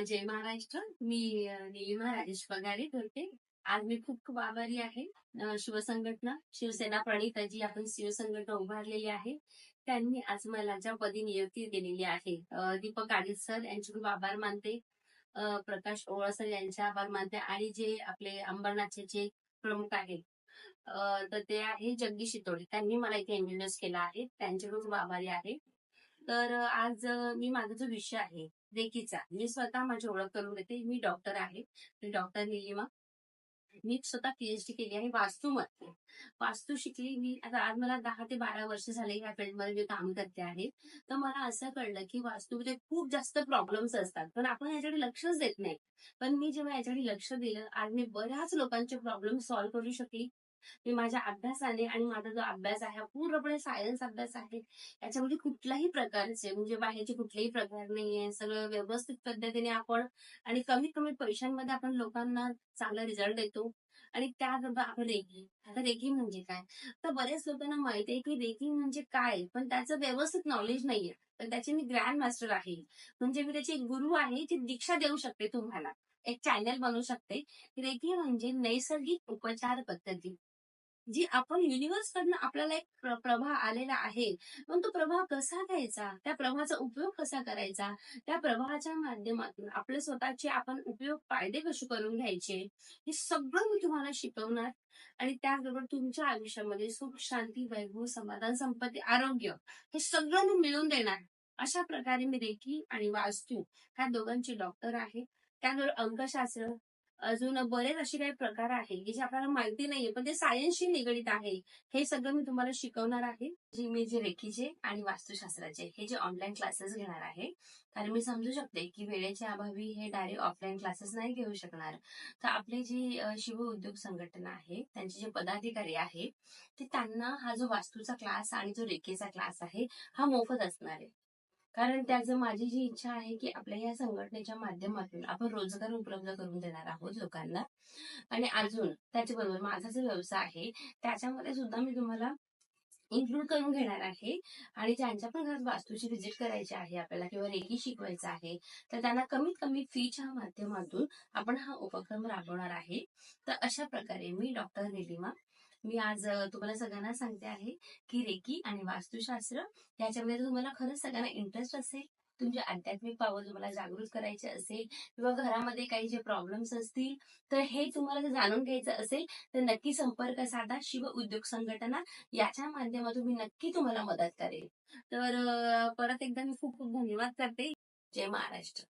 जय महाराष्ट्र. मी अ, राजेश पगारे बोलते. आज मी खूप खूप आभारी आहे. शिवसंघटना, शिवसेना प्रणिता जी आपण शिवसंघटना उभारलेली आहे. त्यांनी आज मला ज्या पदी नियुक्ती दिलेली आहे. दीपक आदिल सर यांचे खूप आभार मानते. प्रकाश ओवळ सर यांचे आभार मानते आणि जे आपले अंबरनाथचे जे प्रमुख आहेत तर ते आहे जगदीश शितोडे. त्यांनी मला इथे इंट्रोड्यूस केला आहे. त्यांचे खूप आभारी आहे. तर आज मी माझा जो विषय आहे रेकीचा, मी म्हणजे स्वतः माझी ओळख करून देते. मी डॉक्टर आहे. मी डॉक्टर निलिमा. मी स्वतः पीएचडी केली आहे वास्तूमध्ये. वास्तू शिकली मी आता आज मला दहा ते 12 वर्ष झाले या फील्डमध्ये मी काम करते आहे. तर मला असं कळलं की वास्तूमध्ये खूप जास्त प्रॉब्लेम्स असतात. पण आपण याच्याकडे लक्षच देत नाही. पण मी जेव्हा याच्याकडे लक्ष दिलं, आज मी बऱ्याच लोकांचे प्रॉब्लेम सॉल्व्ह करू शकली. मी माझ्या अभ्यासाने आणि माझा जो अभ्यास आहे हा पूर्णपणे सायन्स अभ्यास आहे. याच्यामध्ये कुठल्याही प्रकारचे म्हणजे बाहेरचे कुठलेही प्रकार नाहीये. सगळं व्यवस्थित पद्धतीने आपण आणि कमीत कमी पैशांमध्ये आपण लोकांना चांगला रिझल्ट देतो. आणि त्याबरोबर आपण रेगी आता रेगी म्हणजे काय? तर बऱ्याच लोकांना माहीत आहे की रेगी म्हणजे काय? पण त्याचं व्यवस्थित नॉलेज नाहीये. तर त्याचे मी ग्रँड मास्टर आहे. म्हणजे मी त्याची एक गुरु आहे, जी दीक्षा देऊ शकते तुम्हाला. एक चॅनल बनवू शकते. रेगी म्हणजे नैसर्गिक उपचार पद्धती. जी आपण युनिव्हर्स कडनं आपल्याला एक प्रभाव आलेला आहे. पण तो प्रभाव कसा घ्यायचा? त्या प्रवाहाचा उपयोग कसा करायचा? त्या प्रवाहाच्या माध्यमातून आपले स्वतःचे आपण उपयोग फायदे कसे करून घ्यायचे? हे सगळं मी तुम्हाला शिकवणार आणि त्याचबरोबर तुमच्या आयुष्यामध्ये सुख, शांती, वैभव, समाधान, संपत्ती, आरोग्य हे सगळं मी मिळवून देणार. अशा प्रकारे मी रेखी आणि वास्तू ह्या दोघांची डॉक्टर आहे. त्याबरोबर अंकशास्त्र अजून बरेच असे काही प्रकार आहेत की जे आपल्याला माहिती नाहीये पण ते सायन्सशी निगडीत आहे. हे सगळं मी तुम्हाला शिकवणार आहे. जी मी जे रेखीचे आणि वास्तुशास्त्राचे हे जे ऑनलाईन क्लासेस घेणार आहे. कारण मी समजू शकते की वेळेच्या अभावी हे डायरेक्ट ऑफलाईन क्लासेस नाही घेऊ शकणार. तर आपली जी शिव उद्योग संघटना आहे, त्यांचे जे पदाधिकारी आहे, ते त्यांना हा जो वास्तूचा क्लास आणि जो रेखेचा क्लास आहे, हा मोफत असणार आहे. कारण त्याचं माझी जी इच्छा आहे की आपल्या या संघटनेच्या माध्यमातून आपण रोजगार उपलब्ध करून देणार आहोत लोकांना. आणि अजून त्याच्याबरोबर माझा जो व्यवसाय आहे, त्याच्यामध्ये सुद्धा मी तुम्हाला इन्क्लूड करून घेणार आहे. आणि ज्यांच्या पण घरात वास्तूची व्हिजिट करायची आहे आपल्याला किंवा रेगी शिकवायचं आहे, तर त्यांना कमीत कमी फीच्या माध्यमातून आपण हा उपक्रम राबवणार आहे. तर अशा प्रकारे मी डॉक्टर निलिमा मी आज तुम्हाला सगळ्यांना सांगते आहे की रेकी आणि वास्तुशास्त्र याच्यामध्ये तुम्हाला खरंच सगळ्यांना इंटरेस्ट असेल, तुमची आध्यात्मिक पावल तुम्हाला जागृत करायची असेल किंवा घरामध्ये काही जे प्रॉब्लेम्स असतील, तर हे तुम्हाला जर जाणून घ्यायचं असेल, तर नक्की संपर्क साधा. शिव उद्योग संघटना याच्या माध्यमातून मी नक्की तुम्हाला मदत करेल. तर परत एकदा मी खूप खूप धन्यवाद करते. जय महाराष्ट्र.